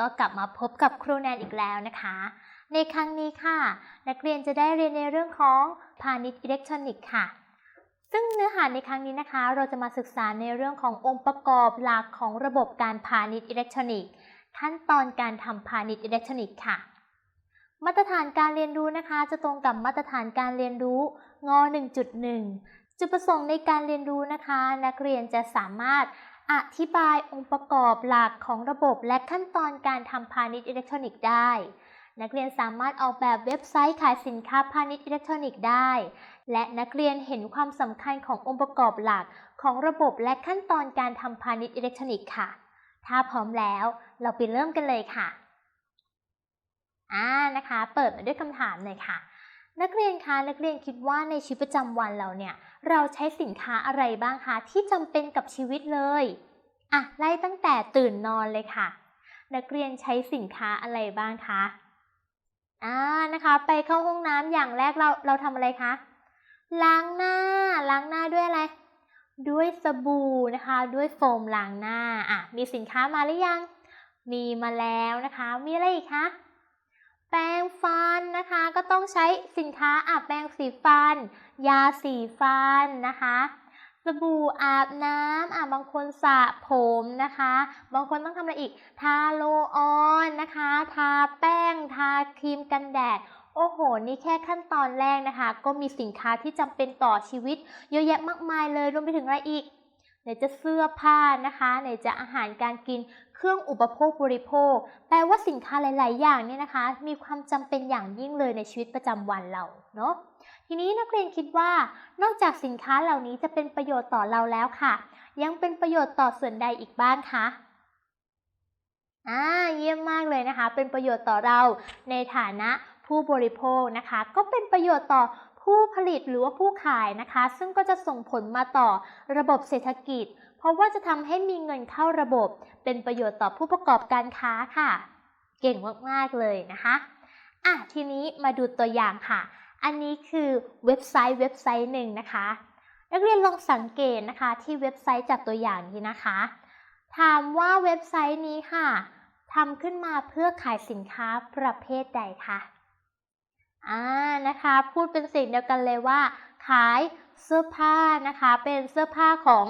ก็กลับมาพบกับครูแนนอีกแล้วนะคะ ในครั้งนี้ค่ะ นักเรียนจะได้เรียนในเรื่องของพาณิชย์อิเล็กทรอนิกส์ค่ะ ซึ่งเนื้อหาในครั้งนี้นะคะ เราจะมาศึกษาในเรื่องขององค์ประกอบหลักของระบบการพาณิชย์อิเล็กทรอนิกส์ขั้นตอนการทำพาณิชย์อิเล็กทรอนิกส์ค่ะ มาตรฐานการเรียนรู้นะคะ จะตรงกับมาตรฐานการเรียนรู้ง 1.1 จุดประสงค์ในการเรียนรู้นะคะ นักเรียนจะสามารถ อธิบายองค์ประกอบหลักของระบบและขั้นตอนการทำพาณิชย์อิเล็กทรอนิกส์ได้ นักเรียนสามารถออกแบบเว็บไซต์ขายสินค้าพาณิชย์อิเล็กทรอนิกส์ได้ และนักเรียนเห็นความสำคัญขององค์ประกอบหลักของระบบและขั้นตอนการทำพาณิชย์อิเล็กทรอนิกส์ค่ะ ถ้าพร้อมแล้วเราไปเริ่มกันเลยค่ะอ่านะคะ เปิดมาด้วยคำถามเลยค่ะ นักเรียนคะนักเรียนคิดว่าในชีวิตประจำวันเราเนี่ย เราใช้สินค้าอะไรบ้างคะที่จำเป็นกับชีวิตเลยอะไล่ตั้งแต่ตื่นนอนเลยค่ะ นักเรียนใช้สินค้าอะไรบ้างคะอ่านะคะ ไปเข้าห้องน้ำอย่างแรกเราเราทำอะไรคะล้างหน้า ล้างหน้าด้วยอะไร ด้วยสบู่นะคะ ด้วยโฟมล้างหน้าอะมีสินค้ามาหรือยัง มีมาแล้วนะคะ มีอะไรอีกคะ แปรงฟันนะคะก็ต้องใช้สินค้าอาบแปรงสีฟัน ยาสีฟันนะคะสบู่อาบน้ำอะบางคนสระผมนะคะ บางคนต้องทำอะไรอีก ทาโลออนนะคะ ทาแป้ง ทาครีมกันแดด โอ้โห นี่แค่ขั้นตอนแรกนะคะ ก็มีสินค้าที่จำเป็นต่อชีวิต เยอะแยะมากมายเลย รวมไปถึงอะไรอีก ไหนจะเสื้อผ้านะคะ ไหนจะอาหารการกิน เครื่องอุปโภคบริโภค แปลว่าสินค้าหลาย ๆ อย่างเนี่ยนะคะ มีความจำเป็นอย่างยิ่งเลยในชีวิตประจำวันเราเนาะทีนี้นักเรียนคิดว่า นอกจากสินค้าเหล่านี้จะเป็นประโยชน์ต่อเราแล้วค่ะ ยังเป็นประโยชน์ต่อส่วนใดอีกบ้างคะอ่าเยี่ยมมากเลยนะคะ เป็นประโยชน์ต่อเราในฐานะผู้บริโภคนะคะ ก็เป็นประโยชน์ต่อ ผู้ผลิตหรือว่าผู้ขายนะคะ ซึ่งก็จะส่งผลมาต่อระบบเศรษฐกิจ เพราะว่าจะทำให้มีเงินเข้าระบบ เป็นประโยชน์ต่อผู้ประกอบการค้าค่ะ เก่งมากๆเลยนะคะอะทีนี้มาดูตัวอย่างค่ะ อันนี้คือเว็บไซต์เว็บไซต์หนึ่งนะคะ นักเรียนลองสังเกตนะคะที่เว็บไซต์จากตัวอย่างนี้นะคะ ถามว่าเว็บไซต์นี้ค่ะทำขึ้นมาเพื่อขายสินค้าประเภทใดคะ อ่านะคะ พูดเป็นสียงเดียวกันเลยว่า ขายเสื้อผ้านะคะ เป็นเสื้อผ้าของ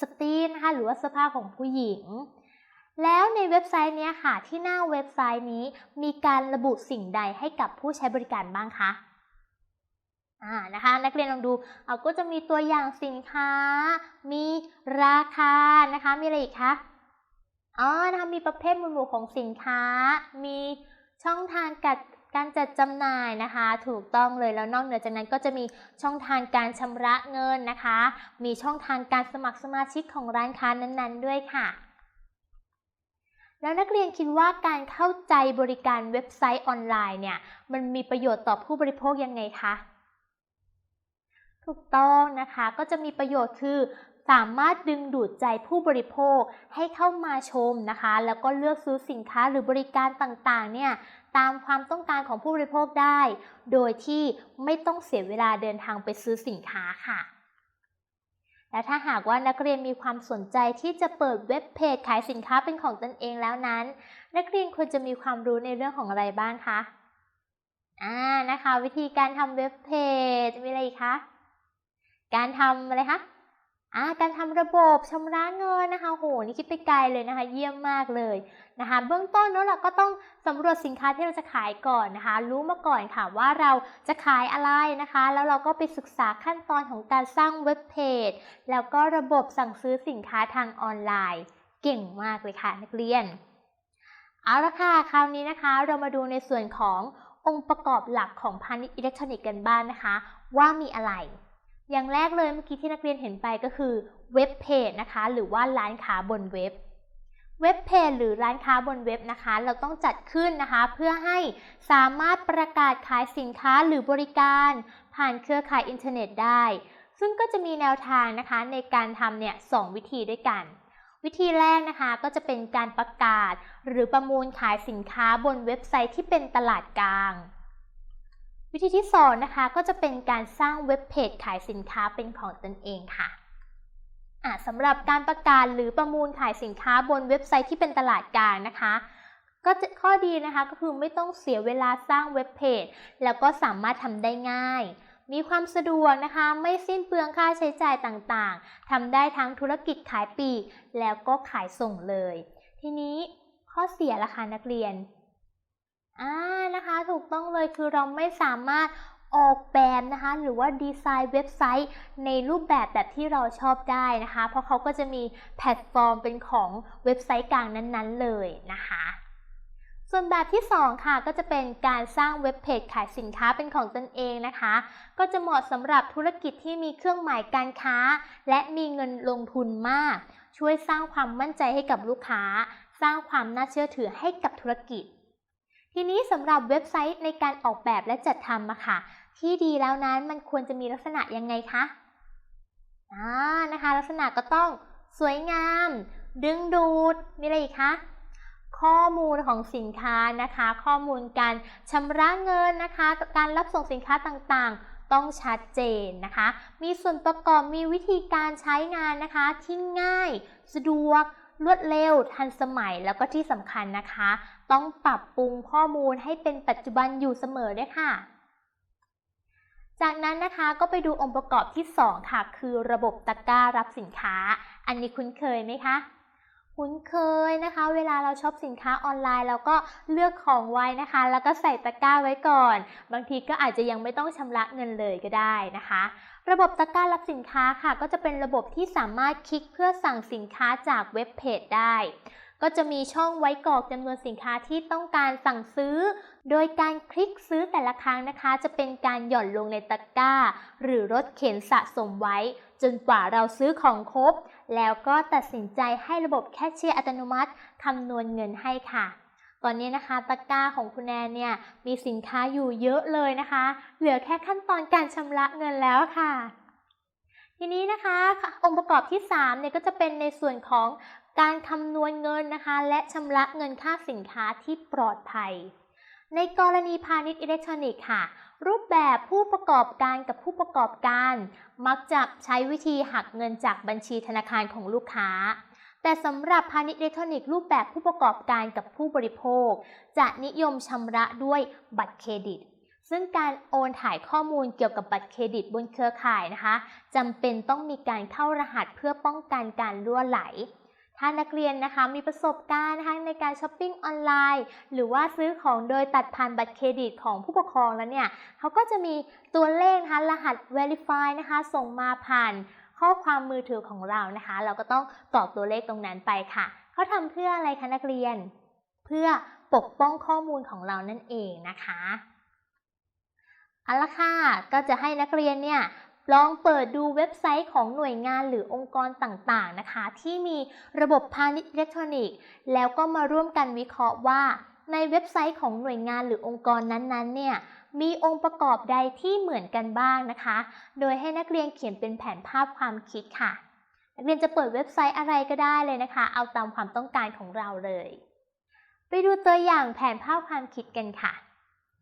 สตรีนะคะหรือว่าเสื้อผ้าของผู้หญิง แล้วในเว็บไซต์นี้ค่ะ ที่หน้าเว็บไซต์นี้มีการระบุสิ่งใดให้กับผู้ใช้บริการบ้างคะอ่านะคะ นักเรียนลองดูเอาก็จะมีตัวอย่างสินค้า มีราคานะคะ มีอะไรอีกคะอ๋อนะคะมีประเภทหมวดหมู่ของสินค้า มีช่องทางกัด การจัดจำหน่ายนะคะ ถูกต้องเลยแล้วนอกเหนือจากนั้นก็จะมีช่องทางการชำระเงินนะคะ มีช่องทางการสมัครสมาชิกของร้านค้านั้นๆ ด้วยค่ะ แล้วนักเรียนคิดว่าการเข้าใจบริการเว็บไซต์ออนไลน์เนี่ยมันมีประโยชน์ต่อผู้บริโภคยังไงคะถูกต้องนะคะก็จะมีประโยชน์คือ สามารถดึงดูดใจผู้บริโภคให้เข้ามาชมนะคะ แล้วก็เลือกซื้อสินค้าหรือบริการต่างๆ เนี่ยตามความต้องการของผู้บริโภคได้ โดยที่ไม่ต้องเสียเวลาเดินทางไปซื้อสินค้าค่ะ และถ้าหากว่านักเรียนมีความสนใจที่จะเปิดเว็บเพจขายสินค้าเป็นของตนเองแล้วนั้น นักเรียนควรจะมีความรู้ในเรื่องของอะไรบ้างคะอ่านะคะ วิธีการทำเว็บเพจมีอะไรคะ การทำอะไรคะ อ่าการทำระบบชำระเงินนะคะโหนี่คิดไปไกลเลยนะคะ เยี่ยมมากเลยนะคะ เบื้องต้นเนาะเราก็ต้องสำรวจสินค้าที่เราจะขายก่อนนะคะ รู้มาก่อนค่ะว่าเราจะขายอะไรนะคะ แล้วเราก็ไปศึกษาขั้นตอนของการสร้างเว็บเพจแล้วก็ระบบสั่งซื้อสินค้าทางออนไลน์ เก่งมากเลยค่ะนักเรียนเอาละค่ะคราวนี้นะคะ เรามาดูในส่วนขององค์ประกอบหลักของพาณิชย์อิเล็กทรอนิกส์กันบ้างนนะคะ ว่ามีอะไร อย่างแรกเลยเมื่อกี้ที่นักเรียนเห็นไปก็คือเว็บเพจนะคะ หรือว่าร้านค้าบนเว็บเว็บเพจหรือร้านค้าบนเว็บนะคะ เราต้องจัดขึ้นนะคะ เพื่อให้สามารถประกาศขายสินค้าหรือบริการ ผ่านเครือข่ายอินเทอร์เน็ตได้ ซึ่งก็จะมีแนวทางนะคะ ในการทำเนี่ยสวิธีด้วยกัน วิธีแรกนะคะก็จะเป็นการประกาศ หรือประมูลขายสินค้าบนเว็บไซต์ที่เป็นตลาดกลาง วิธีที่2นะคะก็จะเป็นการสร้างเว็บเพจขายสินค้าเป็นของตนเองค่ะสำหรับการประกาศหรือประมูลขายสินค้าบนเว็บไซต์ที่เป็นตลาดกลางนะคะ ก็จะข้อดีนะคะก็คือไม่ต้องเสียเวลาสร้างเว็บเพจแล้วก็สามารถทำได้ง่าย มีความสะดวกนะคะ ไม่สิ้นเปลืองค่าใช้จ่ายต่างๆทำได้ทั้งธุรกิจขายปลีกแล้วก็ขายส่งเลย ทีนี้ข้อเสียล่ะคะนักเรียน อ่านะคะถูกต้องเลยคือเราไม่สามารถออกแบบนะคะ หรือว่าดีไซน์เว็บไซต์ในรูปแบบแบบที่เราชอบได้นะคะ เพราะเขาก็จะมีแพลตฟอร์มเป็นของเว็บไซต์กลางนั้นๆเลยนะคะ ส่วนแบบที่ 2 ค่ะก็จะเป็นการสร้างเว็บเพจขายสินค้าเป็นของตนเองนะคะ ก็จะเหมาะสำหรับธุรกิจที่มีเครื่องหมายการค้า และมีเงินลงทุนมาก ช่วยสร้างความมั่นใจให้กับลูกค้า สร้างความน่าเชื่อถือให้กับธุรกิจ ทีนี้สำหรับเว็บไซต์ในการออกแบบและจัดทำอะค่ะ ที่ดีแล้วนั้นมันควรจะมีลักษณะยังไงคะอ่านะคะ ลักษณะก็ต้องสวยงาม ดึงดูด มีอะไรอีกคะข้อมูลของสินค้านะคะ ข้อมูลการชำระเงินนะคะ การรับส่งสินค้าต่างๆ ต้องชัดเจนนะคะ มีส่วนประกอบมีวิธีการใช้งานนะคะ ที่ง่าย สะดวก รวดเร็ว ทันสมัยแล้วก็ที่สำคัญนะคะ ต้องปรับปรุงข้อมูลให้เป็นปัจจุบันอยู่เสมอด้วยค่ะ จากนั้นนะคะก็ไปดูองค์ประกอบที่ 2 ค่ะ คือระบบตะกร้ารับสินค้า อันนี้คุ้นเคยไหมคะคุ้นเคยนะคะ เวลาเราช็อปสินค้าออนไลน์เราก็เลือกของไว้นะคะ แล้วก็ใส่ตะกร้าไว้ก่อน บางทีก็อาจจะยังไม่ต้องชำระเงินเลยก็ได้นะคะ ระบบตะกร้ารับสินค้าค่ะ ก็จะเป็นระบบที่สามารถคลิกเพื่อสั่งสินค้าจากเว็บเพจได้ ก็จะมีช่องไว้กรอกจำนวนสินค้าที่ต้องการสั่งซื้อ โดยการคลิกซื้อแต่ละครั้งนะคะ จะเป็นการหย่อนลงในตะกร้า หรือรถเข็นสะสมไว้ จนกว่าเราซื้อของครบ แล้วก็ตัดสินใจให้ระบบแคชเชียร์อัตโนมัติคำนวณเงินให้ค่ะ ตอนนี้นะคะตะกร้าของคุณแนนเนี่ยมีสินค้าอยู่เยอะเลยนะคะ เหลือแค่ขั้นตอนการชำระเงินแล้วค่ะ ทีนี้นะคะองค์ประกอบที่3เนี่ยก็จะเป็นในส่วนของการคำนวณเงินนะคะ และชำระเงินค่าสินค้าที่ปลอดภัย ในกรณีพาณิชย์อิเล็กทรอนิกส์ค่ะ รูปแบบผู้ประกอบการกับผู้ประกอบการ มักจะใช้วิธีหักเงินจากบัญชีธนาคารของลูกค้า แต่สำหรับพาณิชย์อิเล็กทรอนิกส์รูปแบบผู้ประกอบการกับผู้บริโภค จะนิยมชำระด้วยบัตรเครดิต ซึ่งการโอนถ่ายข้อมูลเกี่ยวกับบัตรเครดิตบนเครือข่ายนะคะจำเป็นต้องมีการเข้ารหัสเพื่อป้องกันการล่วไหลถ้านักเรียนนะคะมีประสบการณ์นะคะในการช้อปปิ้งออนไลน์ หรือว่าซื้อของโดยตัดผ่านบัตรเครดิตของผู้ปกครองแล้วเนี่ยเขาก็จะมีตัวเลขนะคะรหัส Verify นะคะส่งมาผ่าน ข้อความมือถือของเรานะคะ เราก็ต้องตอกตัวเลขตรงนั้นไปค่ะเขาทำเพื่ออะไรคะนักเรียน เพื่อปกป้องข้อมูลของเรานั่นเองนะคะเอาละค่ะก็จะให้นักเรียนเนี่ยลองเปิดดูเว็บไซต์ของหน่วยงานหรือองค์กรต่างๆนะคะ ที่มีระบบพาณิชย์อิเล็กทรอนิกส์ แล้วก็มาร่วมกันวิเคราะห์ว่า ในเว็บไซต์ของหน่วยงานหรือองค์กรนั้นๆเนี่ย มีองค์ประกอบใดที่เหมือนกันบ้างนะคะ โดยให้นักเรียนเขียนเป็นแผนภาพความคิดค่ะ นักเรียนจะเปิดเว็บไซต์อะไรก็ได้เลยนะคะ เอาตามความต้องการของเราเลย ไปดูตัวอย่างแผนภาพความคิดกันค่ะ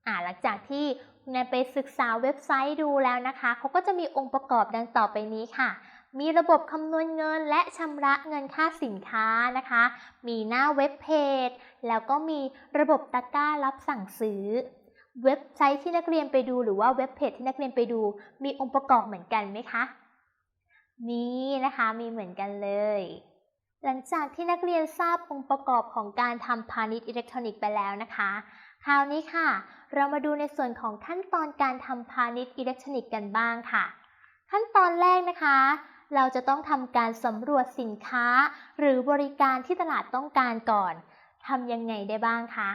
อ่าหลังจากที่คุณแนนไปศึกษาเว็บไซต์ดูแล้วนะคะ เขาก็จะมีองค์ประกอบดังต่อไปนี้ค่ะ มีระบบคำนวณเงินและชำระเงินค่าสินค้านะคะ มีหน้าเว็บเพจ แล้วก็มีระบบตะกร้ารับสั่งซื้อ เว็บไซต์ที่นักเรียนไปดูหรือว่าเว็บเพจที่นักเรียนไปดู มีองค์ประกอบเหมือนกันไหมคะ มีนะคะมีเหมือนกันเลย หลังจากที่นักเรียนทราบองค์ประกอบของการทำพาณิชย์อิเล็กทรอนิกส์ไปแล้วนะคะ คราวนี้ค่ะ เรามาดูในส่วนของขั้นตอนการทำพาณิชย์อิเล็กทรอนิกส์กันบ้างค่ะ ขั้นตอนแรกนะคะ เราจะต้องทำการสำรวจสินค้า หรือบริการที่ตลาดต้องการก่อนทำยังไงได้บ้างคะ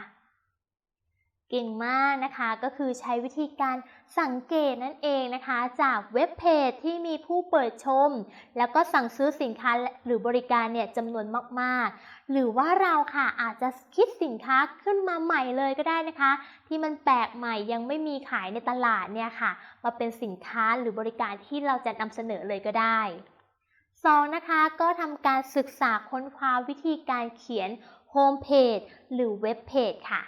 เก่งมากนะคะก็คือใช้วิธีการสังเกตนั่นเองนะคะ จากเว็บเพจที่มีผู้เปิดชม แล้วก็สั่งซื้อสินค้าหรือบริการเนี่ยจำนวนมากๆ หรือว่าเราค่ะอาจจะคิดสินค้าขึ้นมาใหม่เลยก็ได้นะคะ ที่มันแปลกใหม่ยังไม่มีขายในตลาดเนี่ยค่ะ มาเป็นสินค้าหรือบริการที่เราจะนำเสนอเลยก็ได้สองนะคะก็ทำการศึกษาค้นคว้าวิธีการเขียนโฮมเพจหรือเว็บเพจค่ะ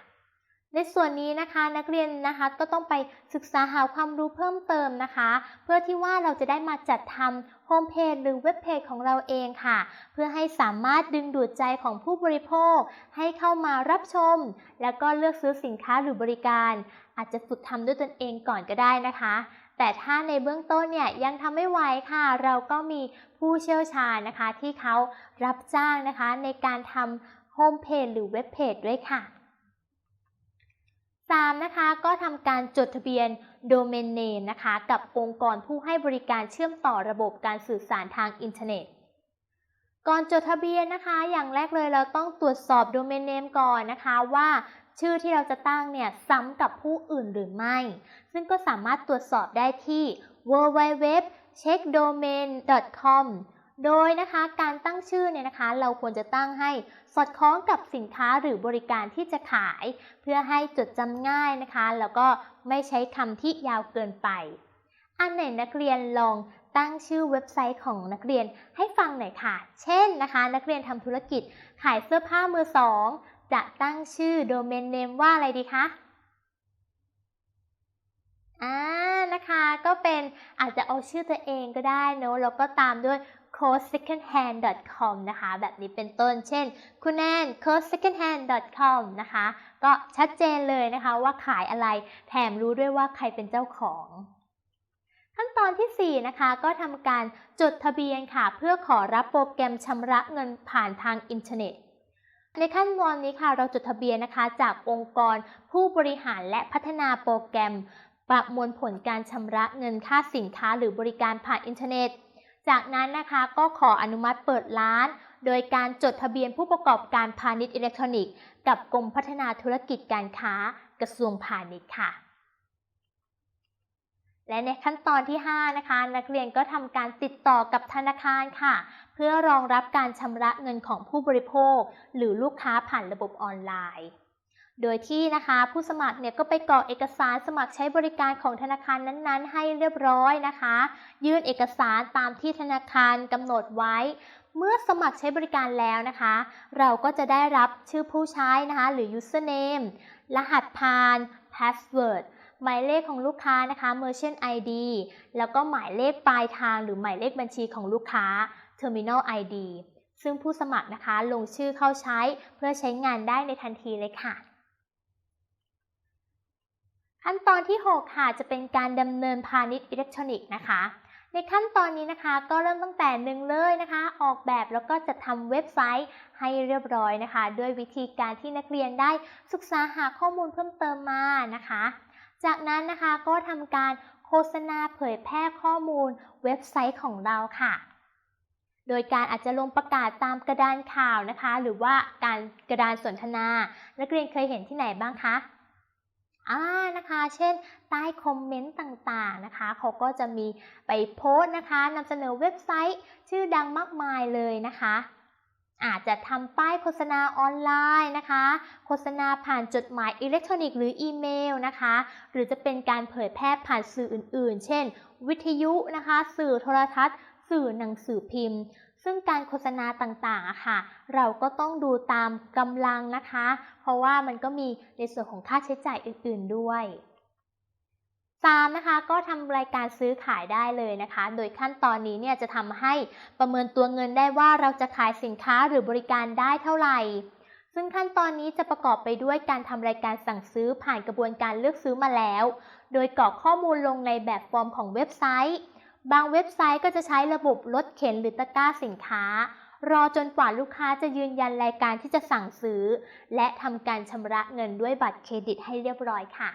ในส่วนนี้นะคะนักเรียนนะคะก็ต้องไปศึกษาหาความรู้เพิ่มเติมนะคะ เพื่อที่ว่าเราจะได้มาจัดทำโฮมเพจหรือเว็บเพจของเราเองค่ะ เพื่อให้สามารถดึงดูดใจของผู้บริโภค ให้เข้ามารับชม แล้วก็เลือกซื้อสินค้าหรือบริการ อาจจะฝึกทำด้วยตนเองก่อนก็ได้นะคะ แต่ถ้าในเบื้องต้นเนี่ยยังทำไม่ไหวค่ะ เราก็มีผู้เชี่ยวชาญนะคะ ที่เขารับจ้างนะคะในการทำโฮมเพจหรือเว็บเพจด้วยค่ะ 3. นะคะก็ทำการจดทะเบียน Domain Name นะคะกับองค์กรผู้ให้บริการเชื่อมต่อระบบการสื่อสารทางอินเทอร์เน็ต ก่อนจดทะเบียนนะคะ อย่างแรกเลยเราต้องตรวจสอบ Domain Name ก่อนนะคะว่าชื่อที่เราจะตั้งเนี่ยซ้ำกับผู้อื่นหรือไม่ ซึ่งก็สามารถตรวจสอบได้ที่ www.checkdomain.com โดยนะคะการตั้งชื่อเนี่ยนะคะ เราควรจะตั้งให้สอดคล้องกับสินค้าหรือบริการที่จะขาย เพื่อให้จดจำง่ายนะคะ แล้วก็ไม่ใช้คำที่ยาวเกินไป อันไหนนักเรียนลองตั้งชื่อเว็บไซต์ของนักเรียนให้ฟังหน่อยค่ะ เช่นนะคะ นักเรียนทำธุรกิจขายเสื้อผ้ามือสองจะตั้งชื่อโดเมนเนมว่าอะไรดีคะอ่านะคะก็เป็นอาจจะเอาชื่อตัวเองก็ได้เนอะแล้วก็ตามด้วย codesecondhand.com นะคะ แบบนี้เป็นต้น เช่น คุณแนน codesecondhand.com นะคะ ก็ชัดเจนเลยนะคะว่าขายอะไร แถมรู้ด้วยว่าใครเป็นเจ้าของ ขั้นตอนที่ 4 นะคะ ก็ทำการจดทะเบียนค่ะ เพื่อขอรับโปรแกรมชำระเงินผ่านทางอินเทอร์เน็ตในขั้นตอนนี้ค่ะเราจดทะเบียนนะคะ จากองค์กรผู้บริหารและพัฒนาโปรแกรม ประมวลผลการชำระเงินค่าสินค้าหรือบริการผ่านอินเทอร์เน็ต จากนั้นนะคะก็ขออนุมัติเปิดร้าน โดยการจดทะเบียนผู้ประกอบการพาณิชย์อิเล็กทรอนิกส์ กับกรมพัฒนาธุรกิจการค้ากระทรวงพาณิชย์ค่ะ และในขั้นตอนที่ 5 นะคะ นักเรียนก็ทำการติดต่อกับธนาคารค่ะ เพื่อรองรับการชำระเงินของผู้บริโภค หรือลูกค้าผ่านระบบออนไลน์ โดยที่นะคะผู้สมัครเนี่ยก็ไปกรอกเอกสารสมัครใช้บริการของธนาคารนั้นๆ ให้เรียบร้อยนะคะ ยื่นเอกสารตามที่ธนาคารกำหนดไว้ เมื่อสมัครใช้บริการแล้วนะคะ เราก็จะได้รับชื่อผู้ใช้นะคะ หรือ username รหัสผ่าน password หมายเลขของลูกค้านะคะ merchant ID แล้วก็หมายเลขปลายทาง หรือหมายเลขบัญชีของลูกค้า terminal ID ซึ่งผู้สมัครนะคะลงชื่อเข้าใช้เพื่อใช้งานได้ในทันทีเลยค่ะ ขั้นตอนที่ 6 ค่ะ จะเป็นการดำเนินพาณิชย์อิเล็กทรอนิกส์นะคะ ในขั้นตอนนี้นะคะก็เริ่มตั้งแต่หนึ่งเลยนะคะ ออกแบบแล้วก็จะทำเว็บไซต์ให้เรียบร้อยนะคะ ด้วยวิธีการที่นักเรียนได้ศึกษาหาข้อมูลเพิ่มเติมมานะคะ จากนั้นนะคะก็ทำการโฆษณาเผยแพร่ข้อมูลเว็บไซต์ของเราค่ะ โดยการอาจจะลงประกาศตามกระดานข่าวนะคะ หรือว่าการกระดานสนทนา นักเรียนเคยเห็นที่ไหนบ้างคะ นะคะ เช่น ใต้คอมเมนต์ต่างๆนะคะ เขาก็จะมีไปโพสต์นะคะนำเสนอเว็บไซต์ ชื่อดังมากมายเลยนะคะ อาจจะทำป้ายโฆษณาออนไลน์นะคะ โฆษณาผ่านจดหมายอิเล็กทรอนิกส์หรืออีเมลนะคะ หรือจะเป็นการเผยแพร่ผ่านสื่ออื่นๆ เช่น วิทยุนะคะ สื่อโทรทัศน์ สื่อหนังสือพิมพ์ ซึ่งการโฆษณาต่างๆอะค่ะ เราก็ต้องดูตามกำลังนะคะ เพราะว่ามันก็มีในส่วนของค่าใช้จ่ายอื่นๆด้วย 3. นะคะก็ทำรายการซื้อขายได้เลยนะคะ โดยขั้นตอนนี้เนี่ยจะทำให้ประเมินตัวเงินได้ว่าเราจะขายสินค้าหรือบริการได้เท่าไหร่ ซึ่งขั้นตอนนี้จะประกอบไปด้วยการทำรายการสั่งซื้อผ่านกระบวนการเลือกซื้อมาแล้ว โดยกรอกข้อมูลลงในแบบฟอร์มของเว็บไซต์ บางเว็บไซต์ก็จะใช้ระบบรถเข็นหรือตะกร้าสินค้า รอจนกว่าลูกค้าจะยืนยันรายการที่จะสั่งซื้อ และทำการชำระเงินด้วยบัตรเครดิตให้เรียบร้อยค่ะ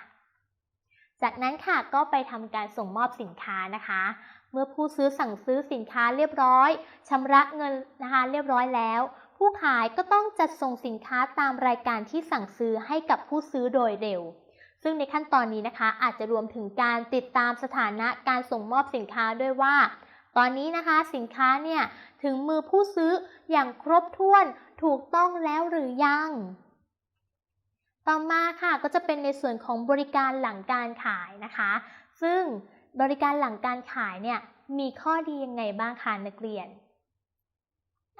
จากนั้นค่ะก็ไปทำการส่งมอบสินค้านะคะ เมื่อผู้ซื้อสั่งซื้อสินค้าเรียบร้อยชำระเงินนะคะเรียบร้อยแล้ว ผู้ขายก็ต้องจัดส่งสินค้าตามรายการที่สั่งซื้อให้กับผู้ซื้อโดยเร็ว ซึ่งในขั้นตอนนี้นะคะ อาจจะรวมถึงการติดตามสถานะการส่งมอบสินค้าด้วยว่า ตอนนี้นะคะสินค้าเนี่ยถึงมือผู้ซื้ออย่างครบถ้วนถูกต้องแล้วหรือยัง ต่อมาค่ะก็จะเป็นในส่วนของบริการหลังการขายนะคะ ซึ่งบริการหลังการขายเนี่ยมีข้อดียังไงบ้างคะนักเรียน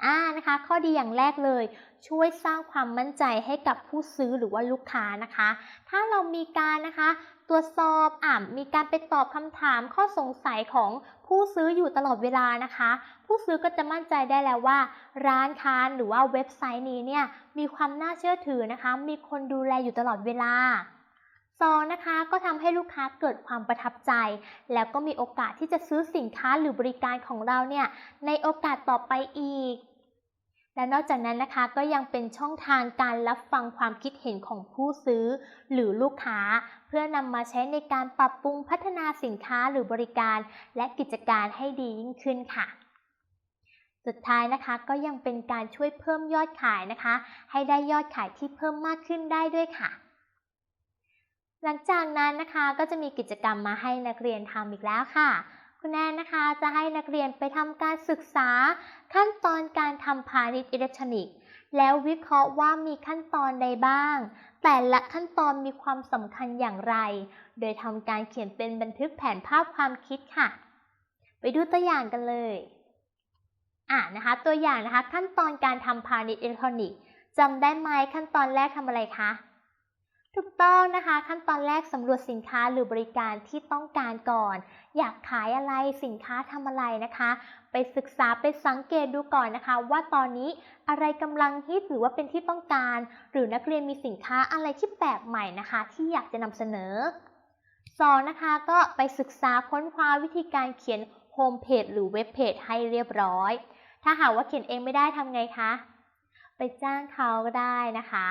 อ่านะคะ ข้อดีอย่างแรกเลย ช่วยสร้างความมั่นใจให้กับผู้ซื้อหรือว่าลูกค้านะคะ ถ้าเรามีการนะคะตรวจสอบอ่ามีการไปตอบคำถามข้อสงสัยของผู้ซื้ออยู่ตลอดเวลานะคะ ผู้ซื้อก็จะมั่นใจได้แล้วว่า ร้านค้าหรือว่าเว็บไซต์นี้เนี่ยมีความน่าเชื่อถือนะคะ มีคนดูแลอยู่ตลอดเวลา สองนะคะก็ทำให้ลูกค้าเกิดความประทับใจ แล้วก็มีโอกาสที่จะซื้อสินค้าหรือบริการของเราเนี่ยในโอกาสต่อไปอีก และนอกจากนั้นนะคะก็ยังเป็นช่องทางการรับฟังความคิดเห็นของผู้ซื้อ หรือลูกค้า เพื่อนำมาใช้ในการปรับปรุงพัฒนาสินค้าหรือบริการ และกิจการให้ดียิ่งขึ้นค่ะสุดท้ายนะคะก็ยังเป็นการช่วยเพิ่มยอดขายนะคะ ให้ได้ยอดขายที่เพิ่มมากขึ้นได้ด้วยค่ะ หลังจากนั้นนะคะก็จะมีกิจกรรมมาให้นักเรียนทำอีกแล้วค่ะ คุณแนนนะคะจะให้นักเรียนไปทำการศึกษา ขั้นตอนการทำพาณิชย์อิเล็กทรอนิกส์แล้ววิเคราะห์ว่ามีขั้นตอนใดบ้าง แต่ละขั้นตอนมีความสำคัญอย่างไร โดยทำการเขียนเป็นบันทึกแผนภาพความคิดค่ะ ไปดูตัวอย่างกันเลยอ่านะคะ ตัวอย่างนะคะขั้นตอนการทำพาณิชย์อิเล็กทรอนิกส์จำได้ไหมขั้นตอนแรกทำอะไรคะ ถูกต้องนะคะ ขั้นตอนแรกสำรวจสินค้าหรือบริการที่ต้องการก่อน อยากขายอะไรสินค้าทำอะไรนะคะ ไปศึกษาไปสังเกตดูก่อนนะคะ ว่าตอนนี้อะไรกำลังฮิตหรือว่าเป็นที่ต้องการ หรือนักเรียนมีสินค้าอะไรที่แปลกใหม่นะคะ ที่อยากจะนำเสนอสองนะคะก็ไปศึกษาค้นคว้าวิธีการเขียนโฮมเพจหรือเว็บเพจให้เรียบร้อย ถ้าหากว่าเขียนเองไม่ได้ทำไงคะ ไปจ้างเขาก็ได้นะคะ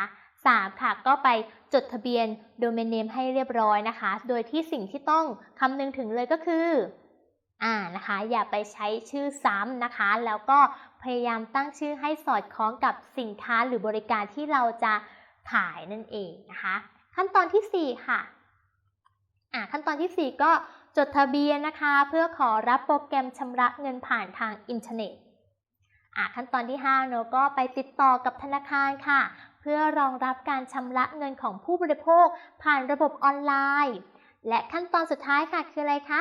3. ค่ะก็ไปจดทะเบียน Domain Name ให้เรียบร้อยนะคะ โดยที่สิ่งที่ต้องคำนึงถึงเลยก็คืออ่านะคะอย่าไปใช้ชื่อซ้ำนะคะ แล้วก็พยายามตั้งชื่อให้สอดคล้องกับสินค้าหรือบริการที่เราจะขายนั่นเองนะคะ ขั้นตอนที่ 4 ค่ะอ่าขั้นตอนที่ 4 ก็จดทะเบียนนะคะ เพื่อขอรับโปรแกรมชำระเงินผ่านทางอินเทอร์เน็ตอ่าขั้นตอนที่5เนอะก็ไปติดต่อกับธนาคารค่ะ พื่อรองรับการชำระเงินของผู้บริโภคผ่านระบบออนไลน์ และขั้นตอนสุดท้ายค่ะคืออะไรคะ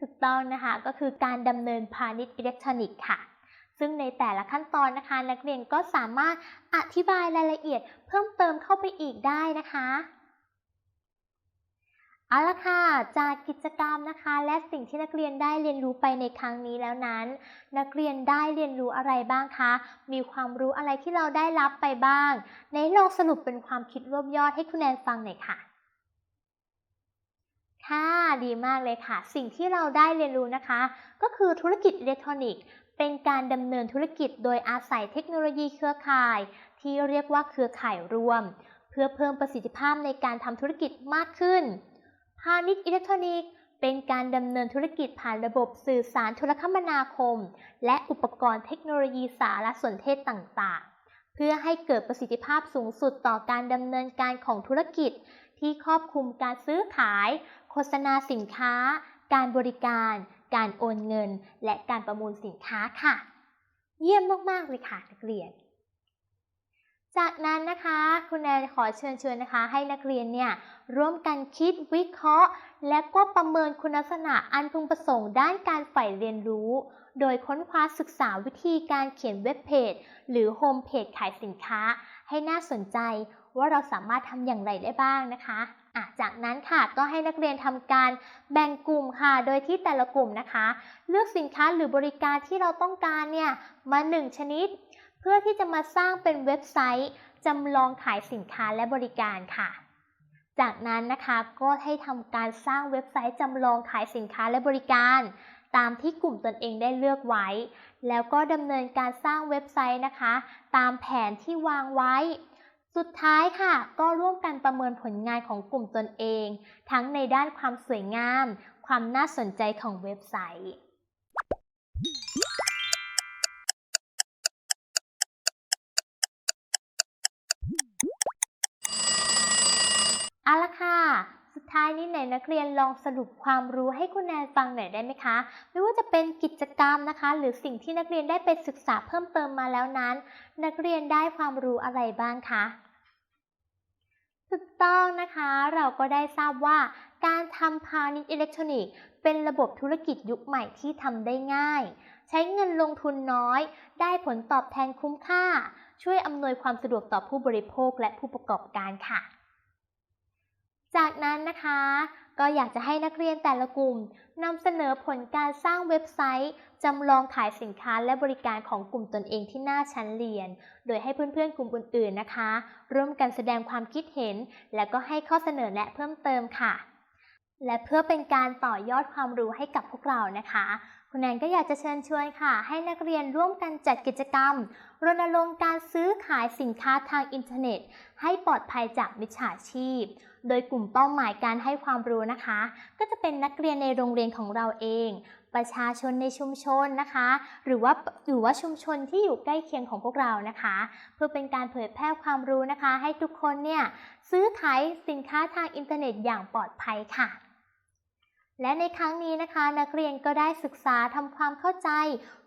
ถูกต้องนะคะก็คือการดำเนินพาณิชย์อิเล็กทรอนิกส์ค่ะ ซึ่งในแต่ละขั้นตอนนะคะ นักเรียนก็สามารถอธิบายรายละเอียดเพิ่มเติมเข้าไปอีกได้นะคะ เอาละค่ะ จากกิจกรรมนะคะ และสิ่งที่นักเรียนได้เรียนรู้ไปในครั้งนี้แล้วนั้น นักเรียนได้เรียนรู้อะไรบ้างคะ มีความรู้อะไรที่เราได้รับไปบ้าง ในลองสรุปเป็นความคิดรวบยอดให้คุณแนนฟังหน่อยค่ะค่ะดีมากเลยค่ะ สิ่งที่เราได้เรียนรู้นะคะ ก็คือธุรกิจอิเล็กทรอนิกส์ เป็นการดำเนินธุรกิจโดยอาศัยเทคโนโลยีเครือข่าย ที่เรียกว่าเครือข่ายรวม เพื่อเพิ่มประสิทธิภาพในการทำธุรกิจมากขึ้น พาณิชย์อิเล็กทรอนิกส์ เป็นการดำเนินธุรกิจผ่านระบบสื่อสารโทรคมนาคม และอุปกรณ์เทคโนโลยีสารสนเทศต่างๆ เพื่อให้เกิดประสิทธิภาพสูงสุดต่อการดำเนินการของธุรกิจ ที่ครอบคลุมการซื้อขาย โฆษณาสินค้า การบริการ การโอนเงิน และการประมูลสินค้าค่ะ เยี่ยมมากๆเลยค่ะนักเรียนจากนั้นนะคะคุณแนนขอเชิญชวนนะคะ ให้นักเรียนเนี่ย ร่วมกันคิดวิเคราะห์ และก็ประเมินคุณลักษณะอันพึงประสงค์ด้านการใฝ่เรียนรู้ โดยค้นคว้าศึกษาวิธีการเขียนเว็บเพจ หรือโฮมเพจขายสินค้า ให้น่าสนใจว่าเราสามารถทำอย่างไรได้บ้างนะคะะจากนั้นค่ะก็ให้นักเรียนทำการแบ่งกลุ่มค่ะ โดยที่แต่ละกลุ่มนะคะ เลือกสินค้าหรือบริการที่เราต้องการเนี่ยมา1ชนิด เพื่อที่จะมาสร้างเป็นเว็บไซต์จำลองขายสินค้าและบริการค่ะ จากนั้นนะคะก็ให้ทำการสร้างเว็บไซต์จำลองขายสินค้าและบริการ ตามที่กลุ่มตนเองได้เลือกไว้ แล้วก็ดำเนินการสร้างเว็บไซต์นะคะ ตามแผนที่วางไว้ สุดท้ายค่ะ ก็ร่วมกันประเมินผลงานของกลุ่มตนเอง ทั้งในด้านความสวยงาม ความน่าสนใจของเว็บไซต์ สุดท้ายนี้ไหนนักเรียนลองสรุปความรู้ให้คุณแนนฟังหน่อยได้ไหมคะ ไม่ว่าจะเป็นกิจกรรมนะคะ หรือสิ่งที่นักเรียนได้ไปศึกษาเพิ่มเติมมาแล้วนั้น นักเรียนได้ความรู้อะไรบ้างคะถูกต้องนะคะ เราก็ได้ทราบว่า การทำพาณิชย์อิเล็กทรอนิกส์เป็นระบบธุรกิจยุคใหม่ที่ทำได้ง่าย ใช้เงินลงทุนน้อย ได้ผลตอบแทนคุ้มค่า ช่วยอำนวยความสะดวกต่อผู้บริโภคและผู้ประกอบการค่ะ จากนั้นนะคะ ก็อยากจะให้นักเรียนแต่ละกลุ่มนำเสนอผลการสร้างเว็บไซต์จำลองขายสินค้าและบริการของกลุ่มตนเองที่หน้าชั้นเรียน โดยให้เพื่อนๆกลุ่มอื่นๆนะคะ ร่วมกันแสดงความคิดเห็น และก็ให้ข้อเสนอแนะเพิ่มเติมค่ะ และเพื่อเป็นการต่อยอดความรู้ให้กับพวกเรานะคะ คุณแนนก็อยากจะเชิญชวนค่ะ ให้นักเรียนร่วมกันจัดกิจกรรม รณรงค์การซื้อขายสินค้าทางอินเทอร์เน็ต ให้ปลอดภัยจากมิจฉาชีพ โดยกลุ่มเป้าหมายการให้ความรู้นะคะ ก็จะเป็นนักเรียนในโรงเรียนของเราเอง ประชาชนในชุมชนนะคะ หรือว่าหรือว่าชุมชนที่อยู่ใกล้เคียงของพวกเรานะคะ เพื่อเป็นการเผยแพร่ความรู้นะคะ ให้ทุกคนเนี่ยซื้อขายสินค้าทางอินเทอร์เน็ตอย่างปลอดภัยค่ะ และในครั้งนี้นะคะ นักเรียนก็ได้ศึกษาทำความเข้าใจ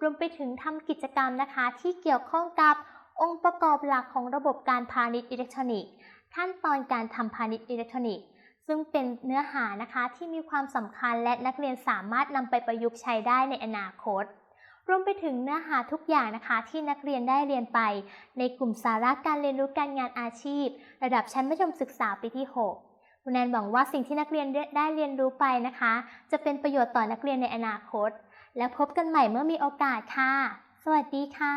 รวมไปถึงทำกิจกรรมนะคะ ที่เกี่ยวข้องกับองค์ประกอบหลักของระบบการพาณิชย์อิเล็กทรอนิกส์ขั้นตอนการทำพาณิชย์อิเล็กทรอนิกส์ซึ่งเป็นเนื้อหานะคะที่มีความสำคัญและนักเรียนสามารถนำไปประยุกต์ใช้ได้ในอนาคต รวมไปถึงเนื้อหาทุกอย่างนะคะที่นักเรียนได้เรียนไป ในกลุ่มสาระการเรียนรู้การงานอาชีพ ระดับชั้นมัธยมศึกษาปีที่ 6 คุณแนนหวังว่าสิ่งที่นักเรียนได้เรียนรู้ไปนะคะ จะเป็นประโยชน์ต่อนักเรียนในอนาคต แล้วพบกันใหม่เมื่อมีโอกาสค่ะ สวัสดีค่ะ